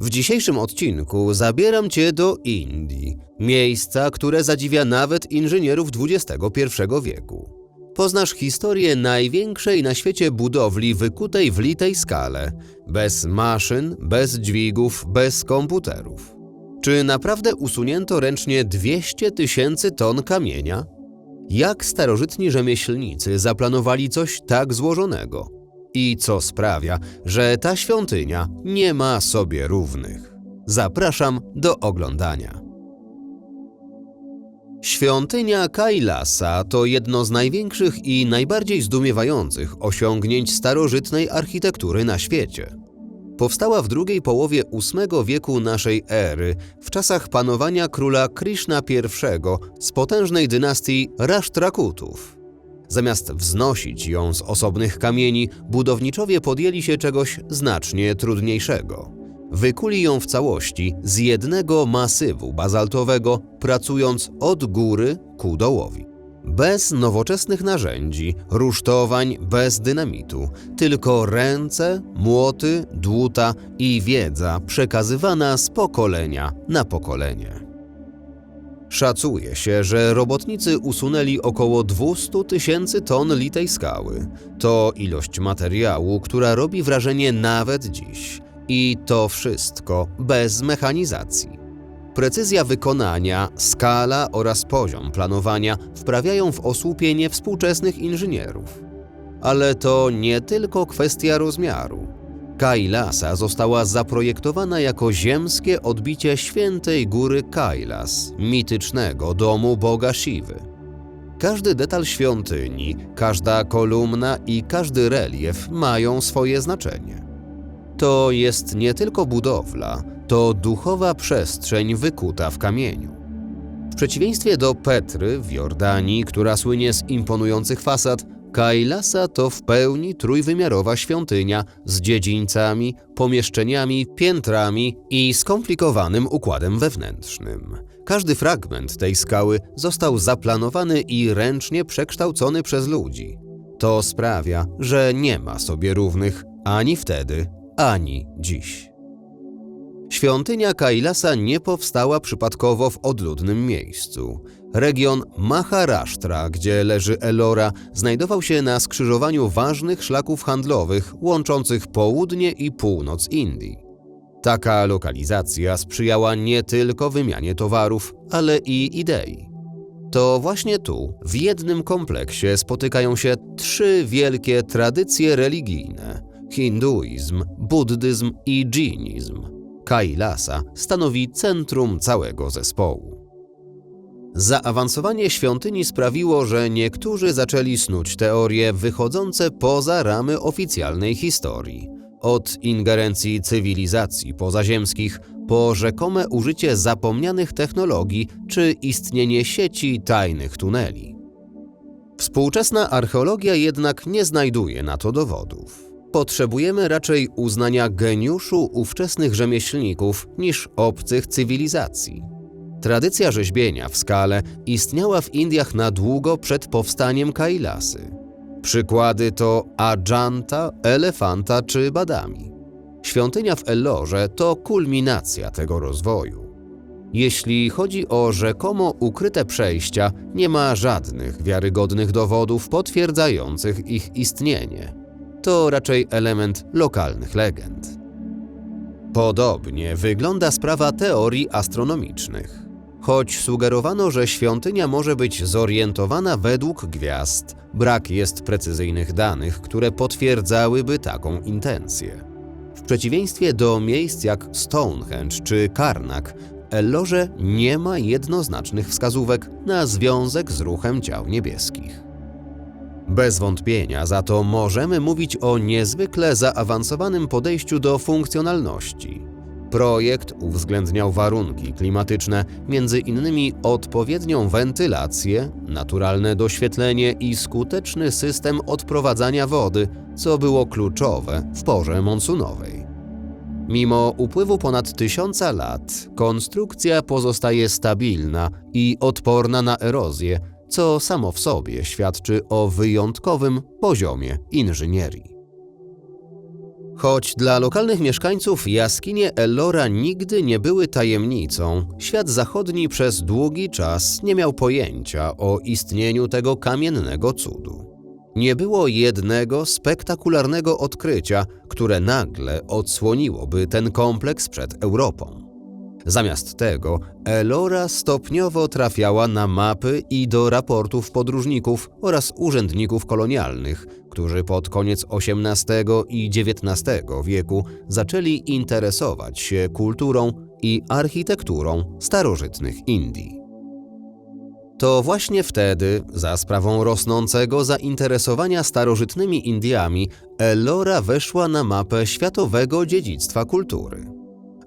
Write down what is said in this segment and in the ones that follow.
W dzisiejszym odcinku zabieram Cię do Indii, miejsca, które zadziwia nawet inżynierów XXI wieku. Poznasz historię największej na świecie budowli wykutej w litej skale, bez maszyn, bez dźwigów, bez komputerów. Czy naprawdę usunięto ręcznie 200 tysięcy ton kamienia? Jak starożytni rzemieślnicy zaplanowali coś tak złożonego? I co sprawia, że ta świątynia nie ma sobie równych? Zapraszam do oglądania. Świątynia Kailasa to jedno z największych i najbardziej zdumiewających osiągnięć starożytnej architektury na świecie. Powstała w drugiej połowie VIII wieku naszej ery, w czasach panowania króla Krishna I z potężnej dynastii Rasztrakutów. Zamiast wznosić ją z osobnych kamieni, budowniczowie podjęli się czegoś znacznie trudniejszego. Wykuli ją w całości z jednego masywu bazaltowego, pracując od góry ku dołowi. Bez nowoczesnych narzędzi, rusztowań, bez dynamitu, tylko ręce, młoty, dłuta i wiedza przekazywana z pokolenia na pokolenie. Szacuje się, że robotnicy usunęli około 200 tysięcy ton litej skały. To ilość materiału, która robi wrażenie nawet dziś. I to wszystko bez mechanizacji. Precyzja wykonania, skala oraz poziom planowania wprawiają w osłupienie współczesnych inżynierów. Ale to nie tylko kwestia rozmiaru. Kailasa została zaprojektowana jako ziemskie odbicie świętej góry Kailas, mitycznego domu boga Siwy. Każdy detal świątyni, każda kolumna i każdy relief mają swoje znaczenie. To jest nie tylko budowla, to duchowa przestrzeń wykuta w kamieniu. W przeciwieństwie do Petry w Jordanii, która słynie z imponujących fasad, Kailasa to w pełni trójwymiarowa świątynia z dziedzińcami, pomieszczeniami, piętrami i skomplikowanym układem wewnętrznym. Każdy fragment tej skały został zaplanowany i ręcznie przekształcony przez ludzi. To sprawia, że nie ma sobie równych ani wtedy, ani dziś. Świątynia Kailasa nie powstała przypadkowo w odludnym miejscu. Region Maharashtra, gdzie leży Elora, znajdował się na skrzyżowaniu ważnych szlaków handlowych łączących południe i północ Indii. Taka lokalizacja sprzyjała nie tylko wymianie towarów, ale i idei. To właśnie tu, w jednym kompleksie, spotykają się trzy wielkie tradycje religijne: hinduizm, buddyzm i dżinizm. Kailasa stanowi centrum całego zespołu. Zaawansowanie świątyni sprawiło, że niektórzy zaczęli snuć teorie wychodzące poza ramy oficjalnej historii. Od ingerencji cywilizacji pozaziemskich po rzekome użycie zapomnianych technologii czy istnienie sieci tajnych tuneli. Współczesna archeologia jednak nie znajduje na to dowodów. Potrzebujemy raczej uznania geniuszu ówczesnych rzemieślników niż obcych cywilizacji. Tradycja rzeźbienia w skale istniała w Indiach na długo przed powstaniem Kailasy. Przykłady to Ajanta, Elefanta czy Badami. Świątynia w Ellorze to kulminacja tego rozwoju. Jeśli chodzi o rzekomo ukryte przejścia, nie ma żadnych wiarygodnych dowodów potwierdzających ich istnienie. To raczej element lokalnych legend. Podobnie wygląda sprawa teorii astronomicznych. Choć sugerowano, że świątynia może być zorientowana według gwiazd, brak jest precyzyjnych danych, które potwierdzałyby taką intencję. W przeciwieństwie do miejsc jak Stonehenge czy Karnak, Ellorze nie ma jednoznacznych wskazówek na związek z ruchem ciał niebieskich. Bez wątpienia za to możemy mówić o niezwykle zaawansowanym podejściu do funkcjonalności. Projekt uwzględniał warunki klimatyczne, między innymi odpowiednią wentylację, naturalne doświetlenie i skuteczny system odprowadzania wody, co było kluczowe w porze monsunowej. Mimo upływu ponad tysiąca lat, konstrukcja pozostaje stabilna i odporna na erozję, co samo w sobie świadczy o wyjątkowym poziomie inżynierii. Choć dla lokalnych mieszkańców jaskinie Ellora nigdy nie były tajemnicą, świat zachodni przez długi czas nie miał pojęcia o istnieniu tego kamiennego cudu. Nie było jednego spektakularnego odkrycia, które nagle odsłoniłoby ten kompleks przed Europą. Zamiast tego, Elora stopniowo trafiała na mapy i do raportów podróżników oraz urzędników kolonialnych, którzy pod koniec XVIII i XIX wieku zaczęli interesować się kulturą i architekturą starożytnych Indii. To właśnie wtedy, za sprawą rosnącego zainteresowania starożytnymi Indiami, Elora weszła na mapę światowego dziedzictwa kultury.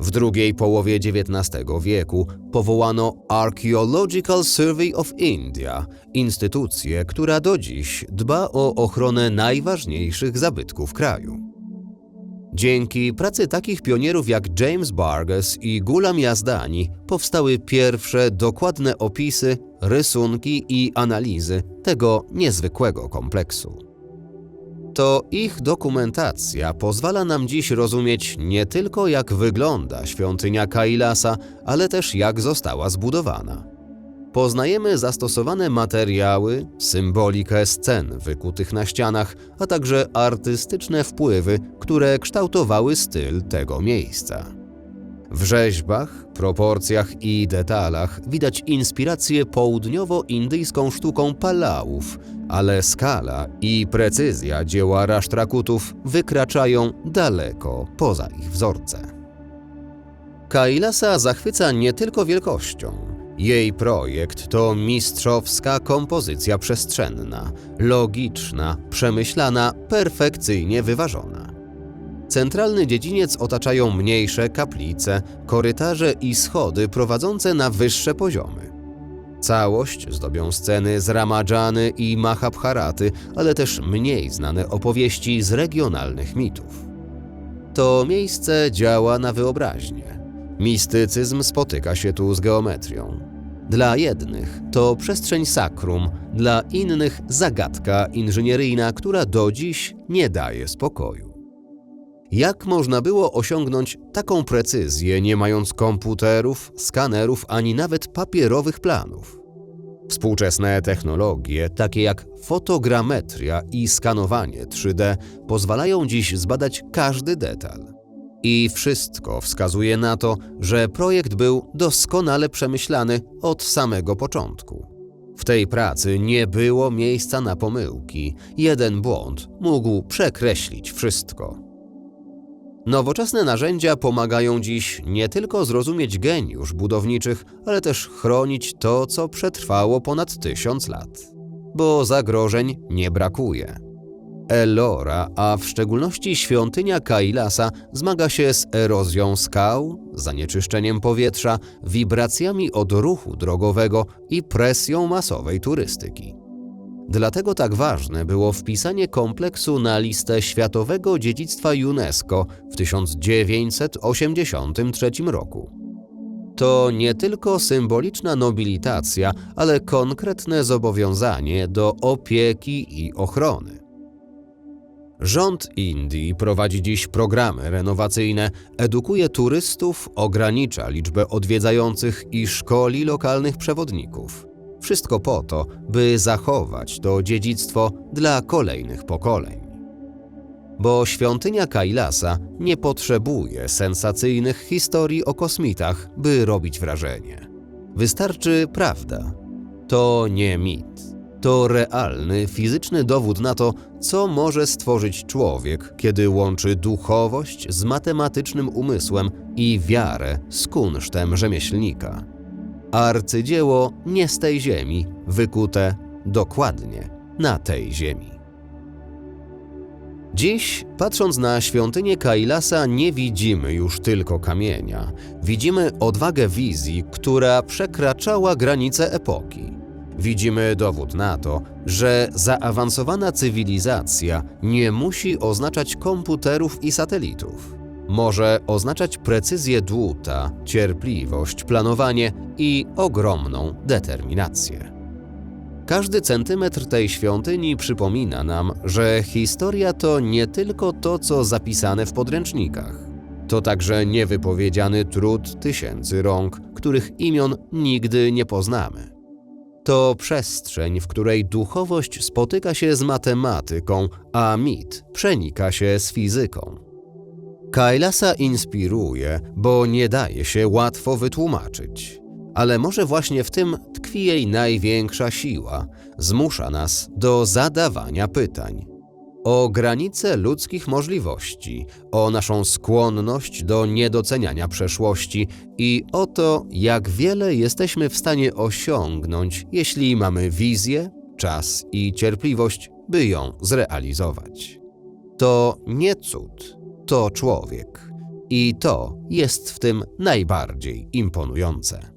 W drugiej połowie XIX wieku powołano Archaeological Survey of India, instytucję, która do dziś dba o ochronę najważniejszych zabytków kraju. Dzięki pracy takich pionierów jak James Burgess i Gulam Yazdani powstały pierwsze dokładne opisy, rysunki i analizy tego niezwykłego kompleksu. To ich dokumentacja pozwala nam dziś rozumieć nie tylko jak wygląda świątynia Kailasa, ale też jak została zbudowana. Poznajemy zastosowane materiały, symbolikę scen wykutych na ścianach, a także artystyczne wpływy, które kształtowały styl tego miejsca. W rzeźbach, proporcjach i detalach widać inspirację południowo-indyjską sztuką Palaów, ale skala i precyzja dzieła Rasztrakutów wykraczają daleko poza ich wzorce. Kailasa zachwyca nie tylko wielkością. Jej projekt to mistrzowska kompozycja przestrzenna, logiczna, przemyślana, perfekcyjnie wyważona. Centralny dziedziniec otaczają mniejsze kaplice, korytarze i schody prowadzące na wyższe poziomy. Całość zdobią sceny z Ramadżany i Mahabharaty, ale też mniej znane opowieści z regionalnych mitów. To miejsce działa na wyobraźnię. Mistycyzm spotyka się tu z geometrią. Dla jednych to przestrzeń sakrum, dla innych zagadka inżynieryjna, która do dziś nie daje spokoju. Jak można było osiągnąć taką precyzję, nie mając komputerów, skanerów ani nawet papierowych planów? Współczesne technologie, takie jak fotogrametria i skanowanie 3D, pozwalają dziś zbadać każdy detal. I wszystko wskazuje na to, że projekt był doskonale przemyślany od samego początku. W tej pracy nie było miejsca na pomyłki. Jeden błąd mógł przekreślić wszystko. Nowoczesne narzędzia pomagają dziś nie tylko zrozumieć geniusz budowniczych, ale też chronić to, co przetrwało ponad tysiąc lat. Bo zagrożeń nie brakuje. Elora, a w szczególności świątynia Kailasa, zmaga się z erozją skał, zanieczyszczeniem powietrza, wibracjami od ruchu drogowego i presją masowej turystyki. Dlatego tak ważne było wpisanie kompleksu na listę Światowego Dziedzictwa UNESCO w 1983 roku. To nie tylko symboliczna nobilitacja, ale konkretne zobowiązanie do opieki i ochrony. Rząd Indii prowadzi dziś programy renowacyjne, edukuje turystów, ogranicza liczbę odwiedzających i szkoli lokalnych przewodników. Wszystko po to, by zachować to dziedzictwo dla kolejnych pokoleń. Bo świątynia Kailasa nie potrzebuje sensacyjnych historii o kosmitach, by robić wrażenie. Wystarczy prawda. To nie mit. To realny, fizyczny dowód na to, co może stworzyć człowiek, kiedy łączy duchowość z matematycznym umysłem i wiarę z kunsztem rzemieślnika arcydzieło nie z tej ziemi, wykute dokładnie na tej ziemi. Dziś, patrząc na świątynię Kailasa, nie widzimy już tylko kamienia. Widzimy odwagę wizji, która przekraczała granice epoki. Widzimy dowód na to, że zaawansowana cywilizacja nie musi oznaczać komputerów i satelitów może oznaczać precyzję dłuta, cierpliwość, planowanie i ogromną determinację. Każdy centymetr tej świątyni przypomina nam, że historia to nie tylko to, co zapisane w podręcznikach. To także niewypowiedziany trud tysięcy rąk, których imion nigdy nie poznamy. To przestrzeń, w której duchowość spotyka się z matematyką, a mit przenika się z fizyką. Kailasa inspiruje, bo nie daje się łatwo wytłumaczyć. Ale może właśnie w tym tkwi jej największa siła, zmusza nas do zadawania pytań. O granice ludzkich możliwości, o naszą skłonność do niedoceniania przeszłości i o to, jak wiele jesteśmy w stanie osiągnąć, jeśli mamy wizję, czas i cierpliwość, by ją zrealizować. To nie cud, to człowiek. I to jest w tym najbardziej imponujące.